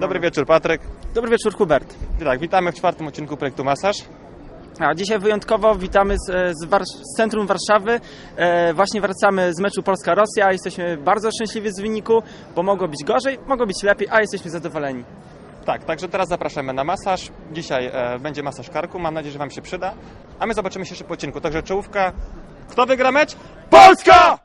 Dobry wieczór, Patryk. Dobry wieczór, Hubert. Tak, witamy w czwartym odcinku projektu Masaż. A dzisiaj wyjątkowo witamy z, z, z centrum Warszawy. E, właśnie wracamy z meczu Polska-Rosja. Jesteśmy bardzo szczęśliwi z wyniku, bo mogło być gorzej, mogło być lepiej, a jesteśmy zadowoleni. Tak, także teraz zapraszamy na masaż. Dzisiaj e, będzie masaż karku, mam nadzieję, że Wam się przyda. A my zobaczymy się jeszcze po odcinku. Także czołówka. Kto wygra mecz? Polska!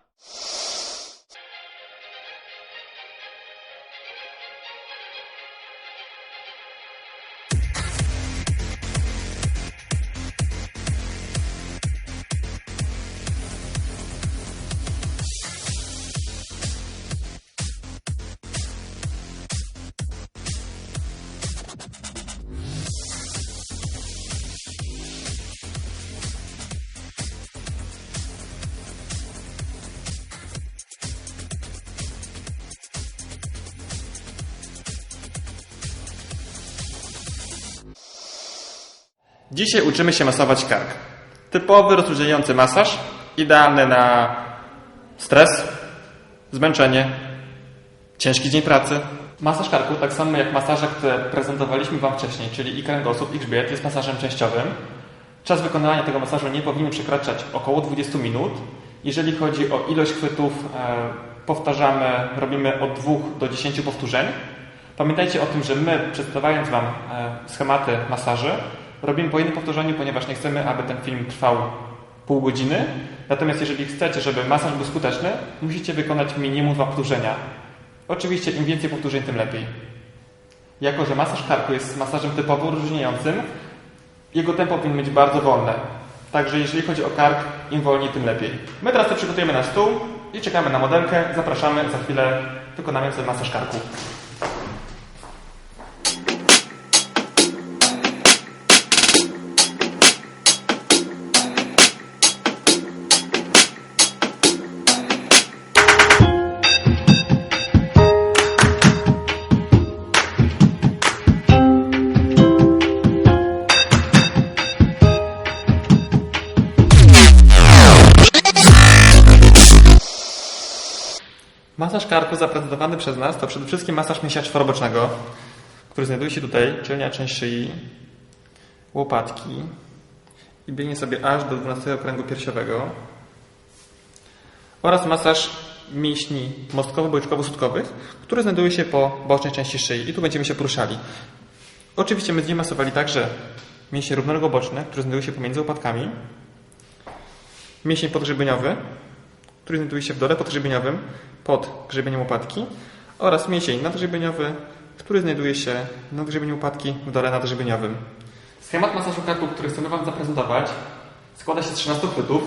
Dzisiaj uczymy się masować kark. Typowy, rozluźniający masaż, idealny na stres, zmęczenie, ciężki dzień pracy. Masaż karku, tak samo jak masaże, które prezentowaliśmy Wam wcześniej, czyli i kręgosłup, i grzbiet, jest masażem częściowym. Czas wykonywania tego masażu nie powinien przekraczać około 20 minut. Jeżeli chodzi o ilość chwytów, e, powtarzamy, robimy od 2 do 10 powtórzeń. Pamiętajcie o tym, że my, przedstawiając Wam e, schematy masaży, robimy po jednym powtórzeniu, ponieważ nie chcemy, aby ten film trwał pół godziny. Natomiast jeżeli chcecie, żeby masaż był skuteczny, musicie wykonać minimum dwa powtórzenia. Oczywiście im więcej powtórzeń, tym lepiej. Jako, że masaż karku jest masażem typowo rozróżniającym, jego tempo powinno być bardzo wolne. Także jeżeli chodzi o kark, im wolniej, tym lepiej. My teraz to przygotujemy na stół i czekamy na modelkę. Zapraszamy, za chwilę wykonamy sobie masaż karku. Przez nas to przede wszystkim masaż mięśnia czworobocznego, który znajduje się tutaj, tylnia część szyi, łopatki i biegnie sobie aż do 12 kręgu piersiowego oraz masaż mięśni mostkowo-bojczkowo-sutkowych, który znajduje się po bocznej części szyi. I tu będziemy się poruszali. Oczywiście będziemy masowali także mięśnie równolegoboczne, które znajdują się pomiędzy łopatkami, mięsień podgrzebieniowy, który znajduje się w dole podgrzebieniowym pod grzebieniem łopatki oraz mięsień nadgrzebieniowy, który znajduje się nad grzebieniem łopatki w dole nadgrzebieniowym. Schemat masażu karku, który chcemy Wam zaprezentować, składa się z 13 chwytów.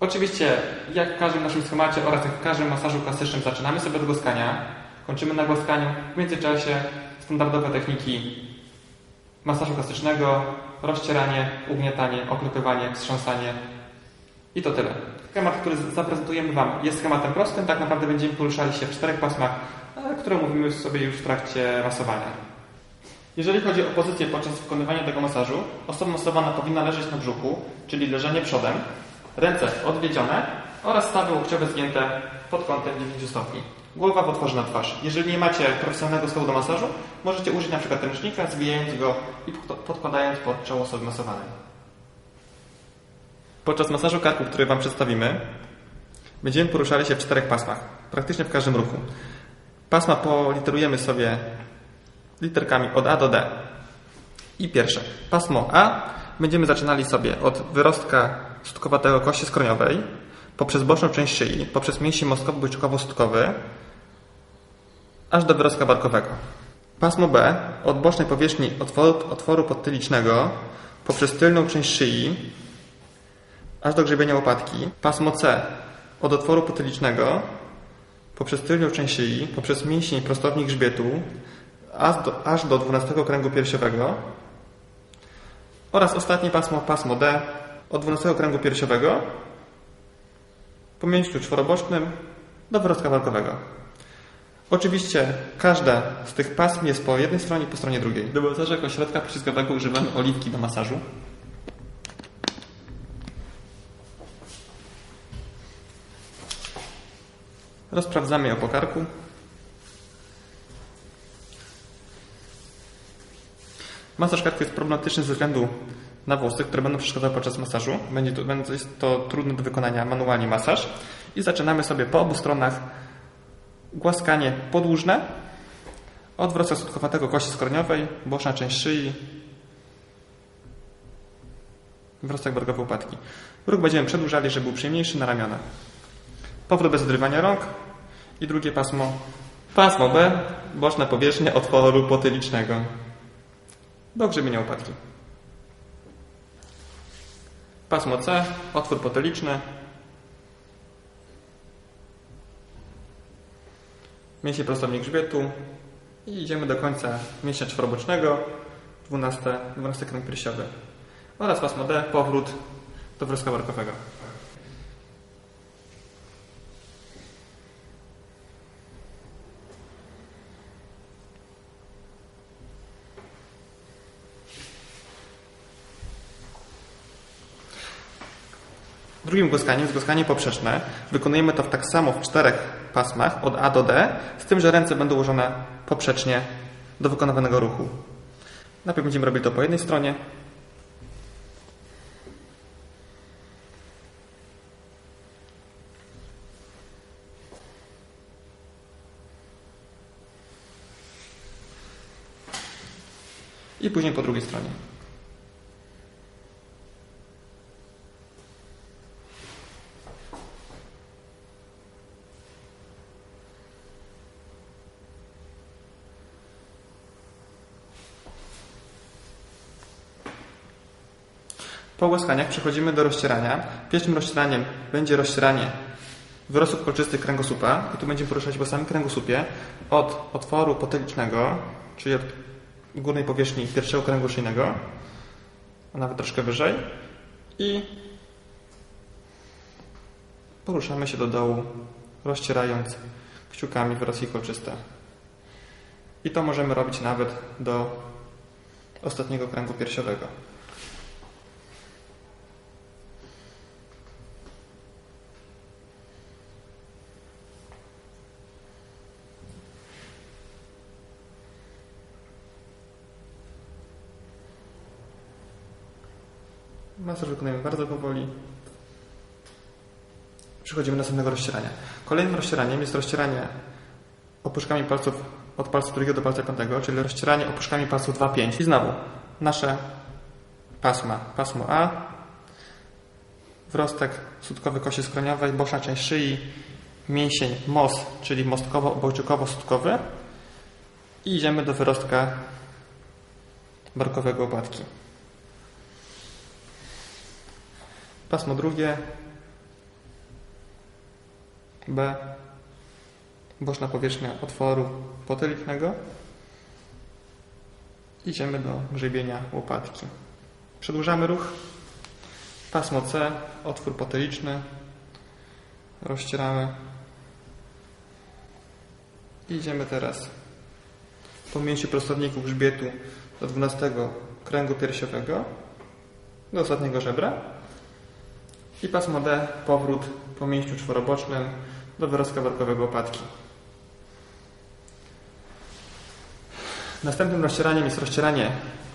Oczywiście, jak w każdym naszym schemacie oraz jak w każdym masażu klasycznym, zaczynamy sobie od głaskania, kończymy na głaskaniu. W międzyczasie standardowe techniki masażu klasycznego, rozcieranie, ugniatanie, oklepywanie, wstrząsanie, i to tyle. Schemat, który zaprezentujemy Wam jest schematem prostym. Tak naprawdę będziemy poruszali się w czterech pasmach, e, które mówimy sobie już w trakcie masowania. Jeżeli chodzi o pozycję podczas wykonywania tego masażu, osoba masowana powinna leżeć na brzuchu, czyli leżenie przodem, ręce odwiedzione oraz stawy łokciowe zgięte pod kątem 9 stopni. Głowa w na twarz. Jeżeli nie macie profesjonalnego stołu do masażu, możecie użyć przykład ręcznika, zwijając go i podkładając pod czoło osoby masowanej. Podczas masażu karku, który Wam przedstawimy, będziemy poruszali się w czterech pasmach, praktycznie w każdym ruchu. Pasma politerujemy sobie literkami od A do D. I pierwsze, pasmo A będziemy zaczynali sobie od wyrostka sutkowatego kości skroniowej, poprzez boczną część szyi, poprzez mięsień mostkowo-bojczykowo-sutkowy, aż do wyrostka barkowego. Pasmo B od bocznej powierzchni otworu podtylicznego, poprzez tylną część szyi, aż do grzebienia łopatki. Pasmo C od otworu potylicznego poprzez tylnią część szyi, poprzez mięsień prostownik grzbietu aż do, aż do 12 kręgu piersiowego oraz ostatnie pasmo, pasmo D od 12 kręgu piersiowego po mięśniu czworobocznym do wyrostka walkowego. Oczywiście każde z tych pasm jest po jednej stronie i po stronie drugiej. Do masażu jako środka przyciskowego używamy oliwki do masażu. Rozprawdzamy ją po karku. Masaż karku jest problematyczny ze względu na włosy, które będą przeszkadzały podczas masażu. Będzie to, będzie to trudny do wykonania manualnie masaż. I zaczynamy sobie po obu stronach głaskanie podłużne, od odwraca sutkowatego kości skroniowej, boczna część szyi, wrostek wargowe upadki. Ruch będziemy przedłużali, żeby był przyjemniejszy na ramionach. Powrót bez odrywania rąk i drugie pasmo. Pasmo B, boczna powierzchnia otworu potylicznego do grzebienia łopatki. Pasmo C, otwór potyliczny. Mięsień prostownik grzbietu i idziemy do końca mięśnia czworobocznego, 12, 12 kręg piersiowy oraz pasmo D, powrót do wrostka barkowego. Drugim głoskaniem jest poprzeczne. Wykonujemy to tak samo w czterech pasmach od A do D, z tym, że ręce będą ułożone poprzecznie do wykonywanego ruchu. Najpierw będziemy robili to po jednej stronie, i później po drugiej stronie. Po łaskaniach przechodzimy do rozcierania. Pierwszym rozcieraniem będzie rozcieranie wyrostów kolczystych kręgosłupa i tu będziemy poruszać po samym kręgosłupie od otworu potylicznego, czyli od górnej powierzchni pierwszego kręgu szyjnego, a nawet troszkę wyżej i poruszamy się do dołu, rozcierając kciukami wyrostki kolczyste. I to możemy robić nawet do ostatniego kręgu piersiowego. Masaż wykonujemy bardzo powoli. Przechodzimy do następnego rozcierania. Kolejnym rozcieraniem jest rozcieranie opuszkami palców od palca drugiego do palca piątego, czyli rozcieranie opuszkami palców 2-5. I znowu nasze pasma. Pasmo A, wrostek sutkowy kości skroniowej, boczna część szyi, mięsień MOS, czyli mostkowo-obojczykowo-sutkowy i idziemy do wyrostka barkowego łopatki. Pasmo drugie B. Boczna powierzchnia otworu potylicznego. Idziemy do grzebienia łopatki. Przedłużamy ruch. Pasmo C, otwór potyliczny. Rozcieramy. Idziemy teraz po mięsiu prostowniku grzbietu do 12 kręgu piersiowego do ostatniego żebra. I pasmo D, powrót po mięśniu czworobocznym do wyrostka barkowego łopatki. Następnym rozcieraniem jest rozcieranie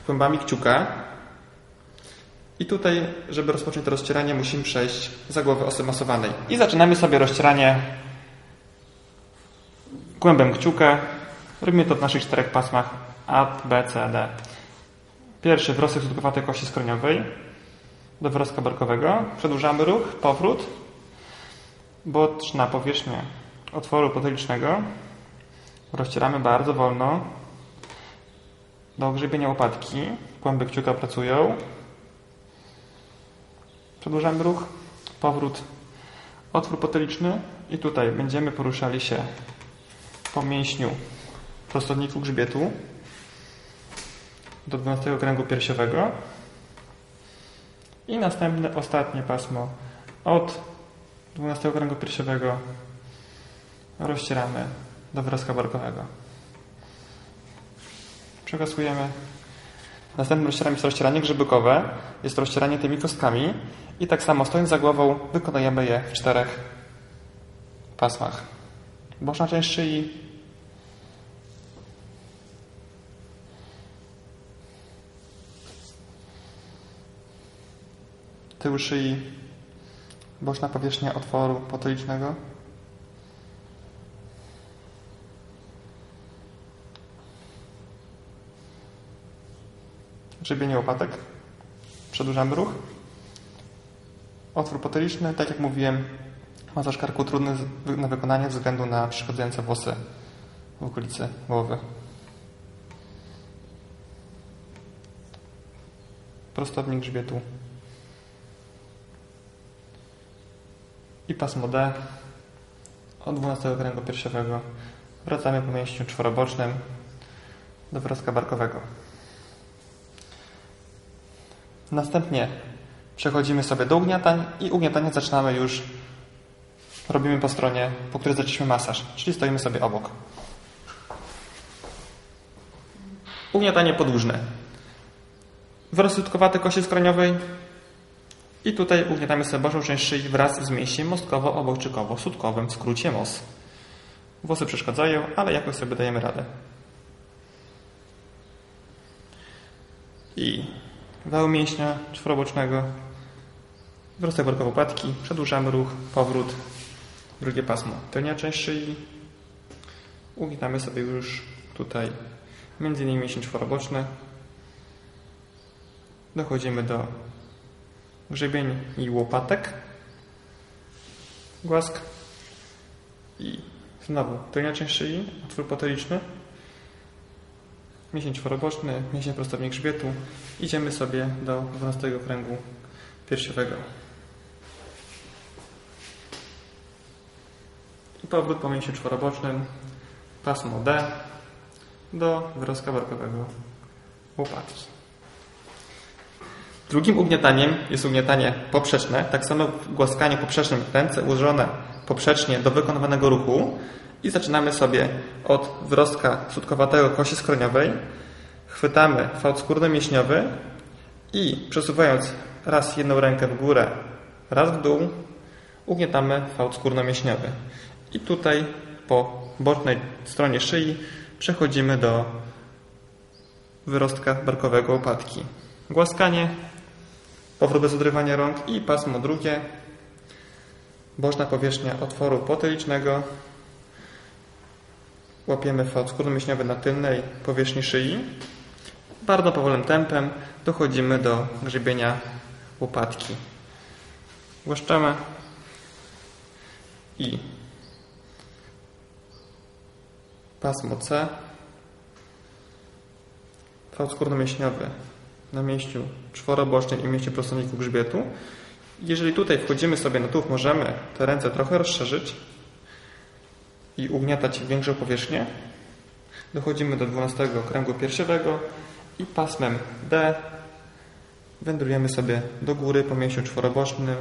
kłębami kciuka. I tutaj, żeby rozpocząć to rozcieranie, musimy przejść za głowę osy masowanej. I zaczynamy sobie rozcieranie kłębem kciuka. Robimy to w naszych czterech pasmach A, B, C, D. Pierwszy wrostek sutkowaty kości skroniowej do wyrostka barkowego. Przedłużamy ruch, powrót. Boczna powierzchnia otworu potylicznego. Rozcieramy bardzo wolno. Do grzebienia łopatki. Kłęby kciuka pracują. Przedłużamy ruch, powrót, otwór potyliczny i tutaj będziemy poruszali się po mięśniu prostowniku grzbietu do 12 kręgu piersiowego. I następne, ostatnie pasmo od 12 kręgu piersiowego rozcieramy do wyrostka barkowego. Przekasujemy. Następnym rozcieraniem jest rozcieranie grzybykowe. Jest to rozcieranie tymi kostkami. I tak samo stojąc za głową wykonujemy je w czterech pasmach. Boczna część szyi, tył szyi, boczna powierzchnia otworu potylicznego. Grzebienie łopatek. Przedłużamy ruch. Otwór potyliczny, tak jak mówiłem, masaż karku trudny na wykonanie ze względu na przychodzące włosy w okolicy głowy. Prostownik grzbietu. I pasmo D od 12 kręgu piersiowego. Wracamy po mięśniu czworobocznym do wyrostka barkowego. Następnie przechodzimy sobie do ugniatań i ugniatanie zaczynamy już robimy po stronie, po której zaczęliśmy masaż, czyli stoimy sobie obok. Ugniatanie podłużne. Wyrostkowate kości skroniowej i tutaj ugniatamy sobie boczną część szyi wraz z mięśniem mostkowo-obojczykowo-sutkowym, w skrócie MOS. Włosy przeszkadzają, ale jakoś sobie dajemy radę. I wał mięśnia czworobocznego, wyrostek barkowo łopatki, przedłużamy ruch, powrót, drugie pasmo, tylnia część szyi. Uginamy sobie już tutaj między innymi mięsień czworoboczny. Dochodzimy do grzebień i łopatek. Głask. I znowu tylnia część szyi, otwór potyliczny. Mięsień czworoboczny, mięsień prostownik grzbietu. Idziemy sobie do 12 kręgu piersiowego. I powrót po mięsiu czworobocznym, pasmo D do wyrostka barkowego łopatki. Drugim ugniataniem jest ugniatanie poprzeczne, tak samo w głaskaniu poprzecznym ręce ułożone poprzecznie do wykonywanego ruchu i zaczynamy sobie od wyrostka sutkowatego kości skroniowej, chwytamy fałd skórno-mięśniowy i przesuwając raz jedną rękę w górę, raz w dół, ugniatamy fałd skórno-mięśniowy. I tutaj po bocznej stronie szyi przechodzimy do wyrostka barkowego łopatki. Głaskanie, powrót bez odrywania rąk i pasmo drugie. Boczna powierzchnia otworu potylicznego. Łapiemy fałd skórno-mięśniowy na tylnej powierzchni szyi. Bardzo powolnym tempem dochodzimy do grzebienia łopatki. Głaszczamy i pasmo C, fałd skórno-mięśniowy na mięśniu czworobocznym i mięśniu prostowniku grzbietu. Jeżeli tutaj wchodzimy sobie na tułów, możemy te ręce trochę rozszerzyć i ugniatać większą powierzchnię. Dochodzimy do 12 kręgu piersiowego i pasmem D wędrujemy sobie do góry po mięśniu czworobocznym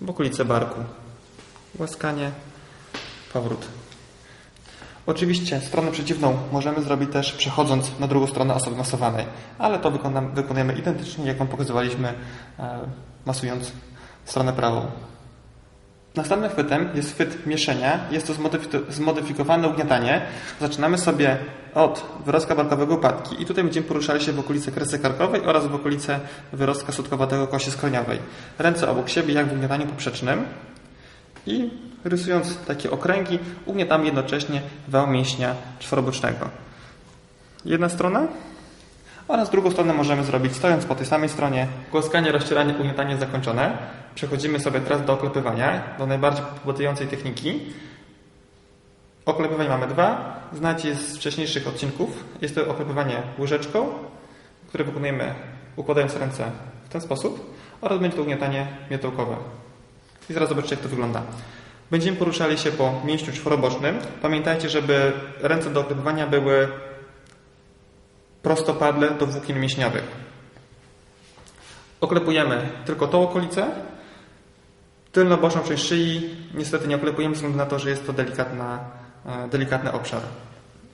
w okolice barku. Głaskanie, powrót. Oczywiście stronę przeciwną możemy zrobić też przechodząc na drugą stronę osoby masowanej, ale to wykonujemy identycznie, jak Wam pokazywaliśmy e, masując stronę prawą. Następnym chwytem jest chwyt mieszenia. Jest to zmodyfi- zmodyfikowane ugniatanie. Zaczynamy sobie od wyrostka barkowego łopatki i tutaj będziemy poruszali się w okolice kresy karkowej oraz w okolice wyrostka sutkowatego kości skroniowej. Ręce obok siebie jak w ugniataniu poprzecznym i rysując takie okręgi ugniatamy jednocześnie wał mięśnia czworobocznego. Jedna strona oraz drugą stronę możemy zrobić stojąc po tej samej stronie. Głaskanie, rozcieranie, ugniatanie zakończone. Przechodzimy sobie teraz do oklepywania, do najbardziej pobudzającej techniki. Oklepywań mamy dwa. Znacie z wcześniejszych odcinków. Jest to oklepywanie łyżeczką, które wykonujemy układając ręce w ten sposób oraz będzie to ugniatanie miotełkowe. I zaraz zobaczycie, jak to wygląda. Będziemy poruszali się po mięśniu czworobocznym. Pamiętajcie, żeby ręce do oklepywania były prostopadle do włókien mięśniowych. Oklepujemy tylko tą okolicę. Tylną boczną część szyi niestety nie oklepujemy ze względu na to, że jest to delikatna, e, delikatny obszar,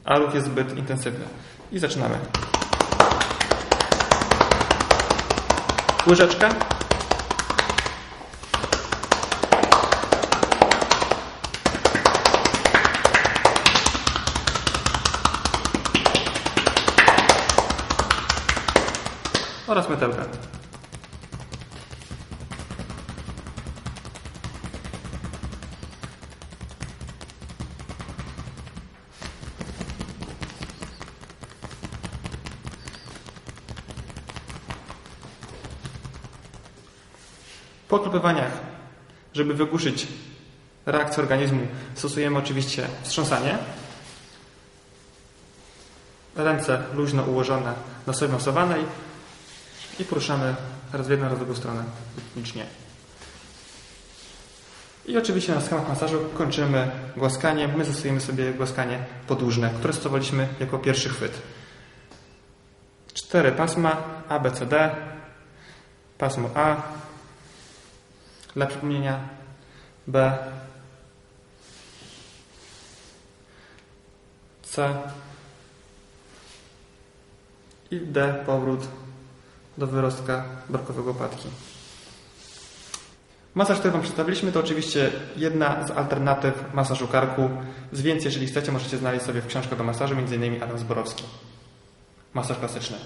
a ruch jest zbyt intensywny. I zaczynamy. Łyżeczka. oraz metelka. Po klopywaniach, żeby wygłuszyć reakcję organizmu, stosujemy oczywiście wstrząsanie. Ręce luźno ułożone na sobie nosowanej, i poruszamy raz w jedną, raz w drugą stronę rytmicznie. I oczywiście na schemach masażu kończymy głaskaniem. My zastosujemy sobie głaskanie podłużne, które stosowaliśmy jako pierwszy chwyt. Cztery pasma A, B, C, D. Pasmo A. Dla przypomnienia B. C. I D. Powrót do wyrostka barkowego łopatki. Masaż, który Wam przedstawiliśmy, to oczywiście jedna z alternatyw masażu karku. Z więcej, jeżeli chcecie, możecie znaleźć sobie w książce do masażu, m.in. Adam Zborowski. Masaż klasyczny.